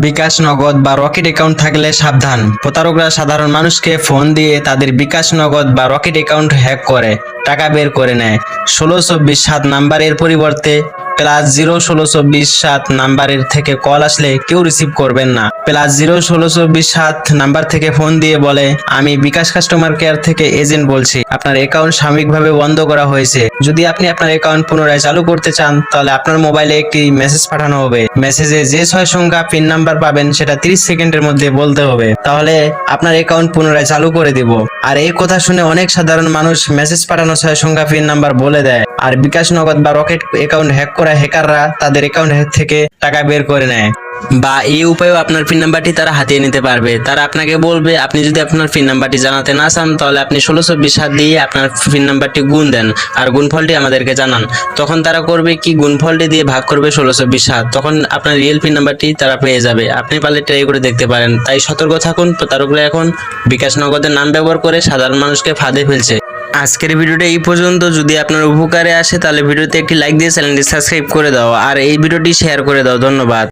বিকাশ নগদ বা rocket account থাকলে সাবধান। প্রতারকরা সাধারণ মানুষকে ফোন দিয়ে তাদের বিকাশ নগদ বা রকেট অ্যাকাউন্ট হ্যাক করে, টাকা বের করে নেয়। ষোলো চব্বিশ সাত নাম্বারের পরিবর্তে প্লাস জিরো ষোলো চব্বিশ সাত নাম্বারের থেকে কল আসলে কেউ রিসিভ করবেন না। প্লাস জিরো ষোলো চব্বিশ সাত নাম্বার থেকে ফোন দিয়ে বলে, আমি বিকাশ কাস্টমার কেয়ার থেকে এজেন্ট বলছি। আপনার অ্যাকাউন্ট সাময়িকভাবে বন্ধ করা হয়েছে। যদি আপনি আপনার অ্যাকাউন্ট পুনরায় চালু করতে চান, তাহলে আপনার মোবাইলে একটি মেসেজ পাঠানো হবে। মেসেজে যে ছয় সংখ্যা পিন নাম্বার পাবেন, সেটা 30 সেকেন্ডের মধ্যে বলতে হবে। তাহলে আপনার অ্যাকাউন্ট পুনরায় চালু করে দিব। আর এই কথা শুনে অনেক সাধারণ মানুষ মেসেজ পাঠানো ছয় সংখ্যা পিন নাম্বার বলে দেয়। আর বিকাশ নগদ বা রকেট অ্যাকাউন্ট হ্যাক করা হ্যাকাররা তাদের অ্যাকাউন্ট থেকে টাকা বের করে নেয়। বা এই উপায়েও আপনার পিন নাম্বারটি তারা হাতিয়ে নিতে পারবে। তারা আপনাকে বলবে, আপনি যদি আপনার পিন নাম্বারটি জানাতে না চান, তাহলে আপনি ষোলো চব্বিশ সাত দিয়ে আপনার পিন নাম্বারটি গুণ দেন আর গুণফলটি আমাদেরকে জানান। তখন তারা করবে কি, গুণফলটি দিয়ে ভাগ করবে ষোলো চব্বিশ সাত তখন আপনার রিয়েল পিন নাম্বারটি তারা পেয়ে যাবে। আপনি পারলে ট্রাই করে দেখতে পারেন। তাই সতর্ক থাকুন প্রতারকরা এখন বিকাশ নগদের নাম ব্যবহার করে সাধারণ মানুষকে ফাঁদে ফেলছে। আজকের ভিডিওটা এই পর্যন্ত। যদি আপনার উপকারে আসে, তাহলে ভিডিওতে একটি লাইক দিয়ে চ্যানেলটি সাবস্ক্রাইব করে দাও। আর এই ভিডিওটি শেয়ার করে দাও। ধন্যবাদ।